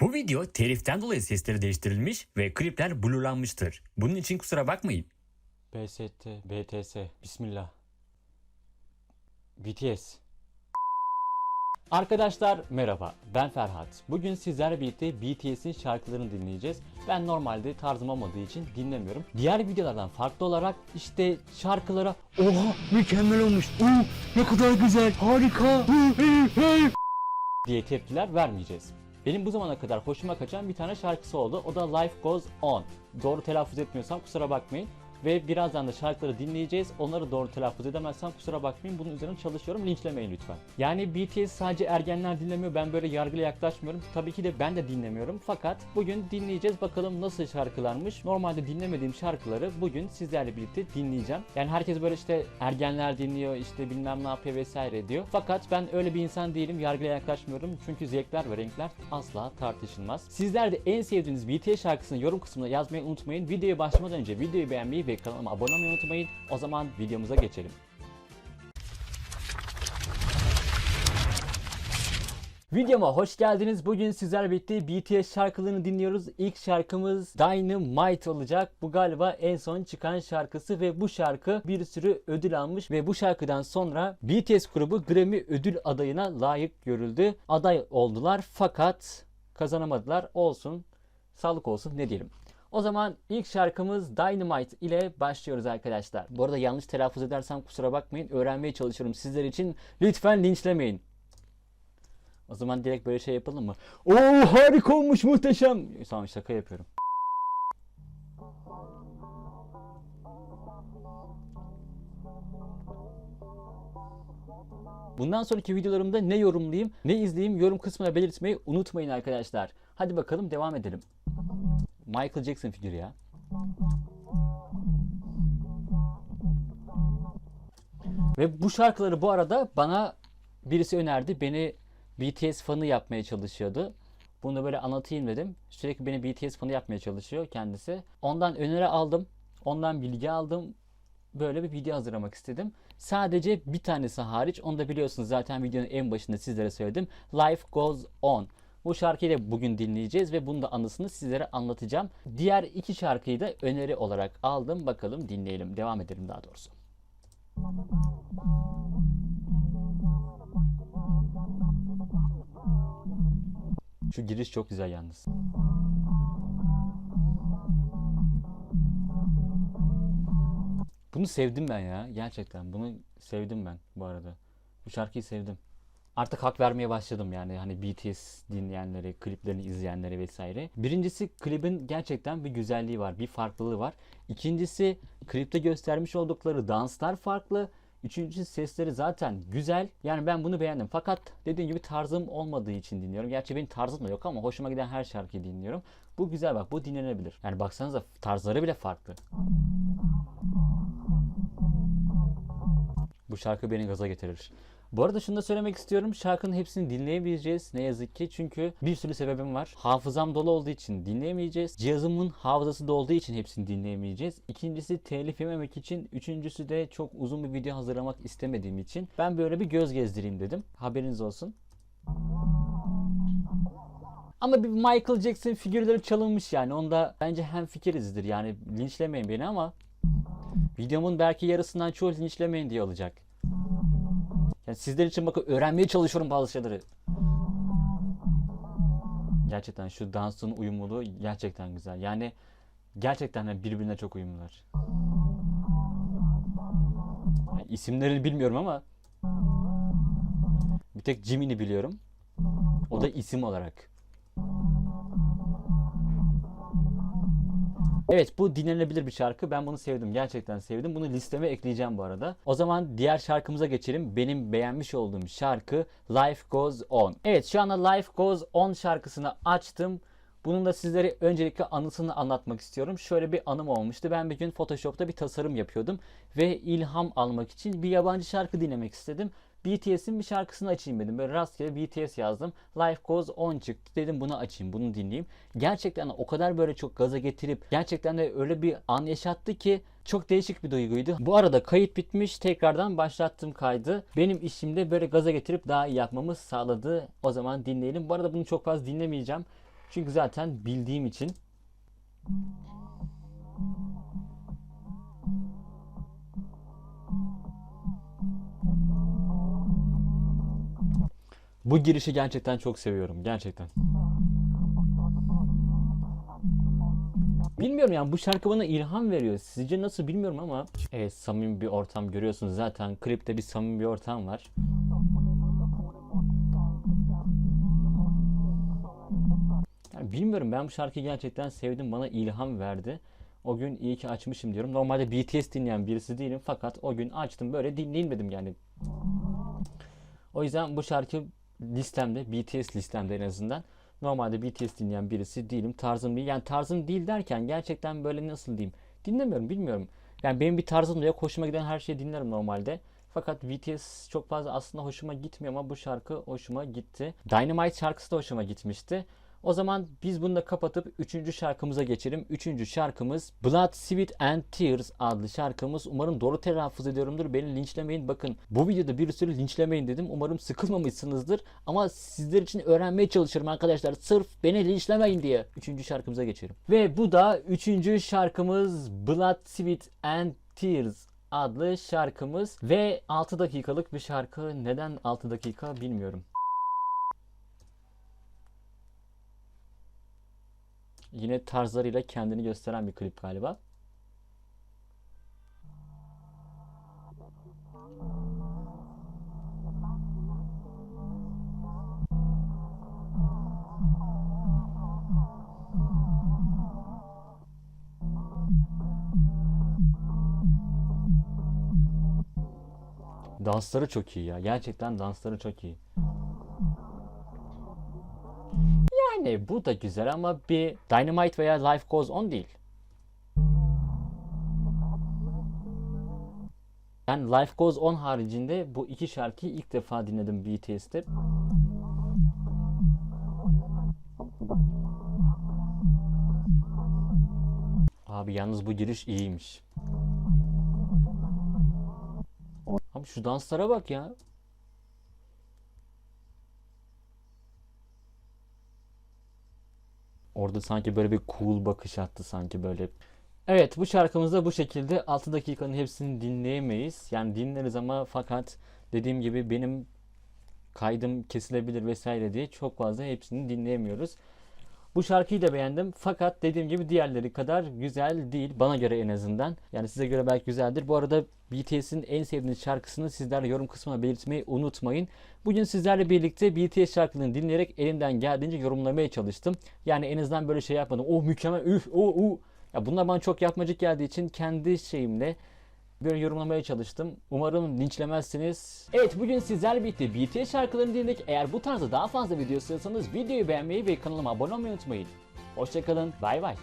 Bu video teliften dolayı sesleri değiştirilmiş ve klipler blurlanmıştır. Bunun için kusura bakmayın. BST, BTS, Bismillah. BTS. Arkadaşlar merhaba, ben Ferhat. Bugün sizlerle birlikte BTS'in şarkılarını dinleyeceğiz. Ben normalde tarzım olmadığı için dinlemiyorum. Diğer videolardan farklı olarak işte şarkılara oha mükemmel olmuş, oh, ne kadar güzel, harika, diye tepkiler vermeyeceğiz. Benim bu zamana kadar hoşuma kaçan bir tane şarkısı oldu. O da Life Goes On. Doğru telaffuz etmiyorsam kusura bakmayın. Ve birazdan da şarkıları dinleyeceğiz. Onları doğru telaffuz edemezsem kusura bakmayın. Bunun üzerine çalışıyorum. Linçlemeyin lütfen. Yani BTS sadece ergenler dinlemiyor. Ben böyle yargıyla yaklaşmıyorum. Tabii ki de ben de dinlemiyorum. Fakat bugün dinleyeceğiz. Bakalım nasıl şarkılarmış. Normalde dinlemediğim şarkıları bugün sizlerle birlikte dinleyeceğim. Yani herkes böyle işte ergenler dinliyor, işte bilmem ne yapıyor vesaire diyor. Fakat ben öyle bir insan değilim. Yargıyla yaklaşmıyorum. Çünkü zevkler ve renkler asla tartışılmaz. Sizler de en sevdiğiniz BTS şarkısını yorum kısmına yazmayı unutmayın. Videoya başlamadan önce videoyu beğenmeyi ve kanalıma abone olmayı unutmayın. O zaman videomuza geçelim. Videoma hoş geldiniz. Bugün sizlerle birlikte BTS şarkılarını dinliyoruz. İlk şarkımız Dynamite olacak. Bu galiba en son çıkan şarkısı ve bu şarkı bir sürü ödül almış ve bu şarkıdan sonra BTS grubu Grammy ödül adayına layık görüldü. Aday oldular fakat kazanamadılar. Olsun. Sağlık olsun ne diyelim. O zaman ilk şarkımız Dynamite ile başlıyoruz arkadaşlar. Bu arada yanlış telaffuz edersem kusura bakmayın. Öğrenmeye çalışıyorum sizler için. Lütfen linçlemeyin. O zaman direkt böyle şey yapalım mı? Oo harika olmuş muhteşem. Tamam şaka yapıyorum. Bundan sonraki videolarımda ne yorumlayayım, ne izleyeyim yorum kısmına belirtmeyi unutmayın arkadaşlar. Hadi bakalım devam edelim. Michael Jackson figürü ya. Ve bu şarkıları bu arada bana birisi önerdi. Beni BTS fanı yapmaya çalışıyordu. Bunu da böyle anlatayım dedim. Sürekli beni BTS fanı yapmaya çalışıyor kendisi. Ondan öneri aldım. Ondan bilgi aldım. Böyle bir video hazırlamak istedim. Sadece bir tanesi hariç. Onu da biliyorsunuz zaten videonun en başında sizlere söyledim. Life Goes On. Bu şarkıyı da bugün dinleyeceğiz ve bunun da anısını sizlere anlatacağım. Diğer iki şarkıyı da öneri olarak aldım. Bakalım dinleyelim. Devam edelim daha doğrusu. Şu giriş çok güzel yalnız. Bunu sevdim ben ya. Gerçekten. Bunu sevdim ben bu arada. Bu şarkıyı sevdim. Artık hak vermeye başladım yani hani BTS dinleyenlere, kliplerini izleyenlere vesaire. Birincisi klibin gerçekten bir güzelliği var, bir farklılığı var. İkincisi klipte göstermiş oldukları danslar farklı. Üçüncüsü sesleri zaten güzel. Yani ben bunu beğendim. Fakat dediğim gibi tarzım olmadığı için dinliyorum. Gerçi benim tarzım da yok ama hoşuma giden her şarkıyı dinliyorum. Bu güzel bak bu dinlenebilir. Yani baksanıza tarzları bile farklı. Bu şarkı beni gaza getirir. Bu arada şunu da söylemek istiyorum. Şarkının hepsini dinleyemeyeceğiz ne yazık ki. Çünkü bir sürü sebebim var. Hafızam dolu olduğu için dinleyemeyeceğiz. Cihazımın hafızası dolduğu için hepsini dinleyemeyeceğiz. İkincisi telif yememek için. Üçüncüsü de çok uzun bir video hazırlamak istemediğim için. Ben böyle bir göz gezdireyim dedim. Haberiniz olsun. Ama bir Michael Jackson figürleri çalınmış yani. Onda bence hem fikirizdir. Yani linçlemeyin beni ama videomun belki yarısından çoğu linçlemeyin diye olacak. Yani sizler için bakın öğrenmeye çalışıyorum bazı şeyleri. Gerçekten şu dansın uyumluluğu gerçekten güzel. Yani gerçekten birbirine çok uyumlular. Yani isimlerini bilmiyorum ama bir tek Jimin'i biliyorum. O da isim olarak. Evet bu dinlenebilir bir şarkı. Ben bunu sevdim. Gerçekten sevdim. Bunu listeme ekleyeceğim bu arada. O zaman diğer şarkımıza geçelim. Benim beğenmiş olduğum şarkı Life Goes On. Evet şu anda Life Goes On şarkısını açtım. Bunun da sizlere öncelikle anısını anlatmak istiyorum. Şöyle bir anım olmuştu. Ben bir gün Photoshop'ta bir tasarım yapıyordum. Ve ilham almak için bir yabancı şarkı dinlemek istedim. BTS'in bir şarkısını açayım dedim. Böyle rastgele BTS yazdım. Life Goes On çıktı. Dedim bunu açayım, bunu dinleyeyim. Gerçekten o kadar böyle çok gaza getirip gerçekten de öyle bir an yaşattı ki çok değişik bir duyguydu. Bu arada kayıt bitmiş. Tekrardan başlattım kaydı. Benim işimde böyle gaza getirip daha iyi yapmamı sağladı. O zaman dinleyelim. Bu arada bunu çok fazla dinlemeyeceğim. Çünkü zaten bildiğim için Bu girişi gerçekten çok seviyorum. Gerçekten. Bilmiyorum yani bu şarkı bana ilham veriyor. Sizce nasıl bilmiyorum ama evet samimi bir ortam görüyorsunuz zaten. Klipte bir samimi bir ortam var. Yani bilmiyorum ben bu şarkıyı gerçekten sevdim. Bana ilham verdi. O gün iyi ki açmışım diyorum. Normalde BTS dinleyen birisi değilim fakat o gün açtım böyle dinleyin dedim yani. O yüzden bu şarkı listemde, BTS listemde en azından. Normalde BTS dinleyen birisi değilim. Tarzım değil. Yani tarzım değil derken gerçekten böyle nasıl diyeyim. Dinlemiyorum bilmiyorum. Yani benim bir tarzım da yok. Hoşuma giden her şeyi dinlerim normalde. Fakat BTS çok fazla aslında hoşuma gitmiyor ama bu şarkı hoşuma gitti. Dynamite şarkısı da hoşuma gitmişti. O zaman biz bunu da kapatıp 3. şarkımıza geçelim. 3. şarkımız Blood, Sweat and Tears adlı şarkımız. Umarım doğru telaffuz ediyorumdur. Beni linçlemeyin. Bakın bu videoda bir sürü linçlemeyin dedim. Umarım sıkılmamışsınızdır. Ama sizler için öğrenmeye çalışırım arkadaşlar. Sırf beni linçlemeyin diye. 3. şarkımıza geçelim. Ve bu da 3. şarkımız Blood, Sweat and Tears adlı şarkımız. Ve 6 dakikalık bir şarkı. Neden 6 dakika bilmiyorum. Yine tarzlarıyla kendini gösteren bir klip galiba. Dansları çok iyi ya. Gerçekten dansları çok iyi. Yani bu da güzel ama bir Dynamite veya Life Goes On değil. Ben Life Goes On haricinde bu iki şarkıyı ilk defa dinledim BTS'te. Abi yalnız bu giriş iyiymiş. Abi şu danslara bak ya. Orada sanki böyle bir cool bakış attı sanki böyle. Evet bu şarkımızda bu şekilde 6 dakikanın hepsini dinleyemeyiz. Yani dinleriz ama fakat dediğim gibi benim kaydım kesilebilir vesaire diye çok fazla hepsini dinleyemiyoruz. Bu şarkıyı da beğendim fakat dediğim gibi diğerleri kadar güzel değil bana göre en azından. Yani size göre belki güzeldir. Bu arada BTS'in en sevdiğiniz şarkısını sizler yorum kısmına belirtmeyi unutmayın. Bugün sizlerle birlikte BTS şarkılarını dinleyerek elimden geldiğince yorumlamaya çalıştım. Yani en azından böyle şey yapmadım. Oh mükemmel üf oh uh. Ya bunlar bana çok yapmacık geldiği için kendi şeyimle böyle yorumlamaya çalıştım. Umarım linçlemezsiniz. Evet bugün sizlerle birlikte BTS şarkılarını dinledik. Eğer bu tarzda daha fazla video istiyorsanız videoyu beğenmeyi ve kanalıma abone olmayı unutmayın. Hoşçakalın. Bay bay.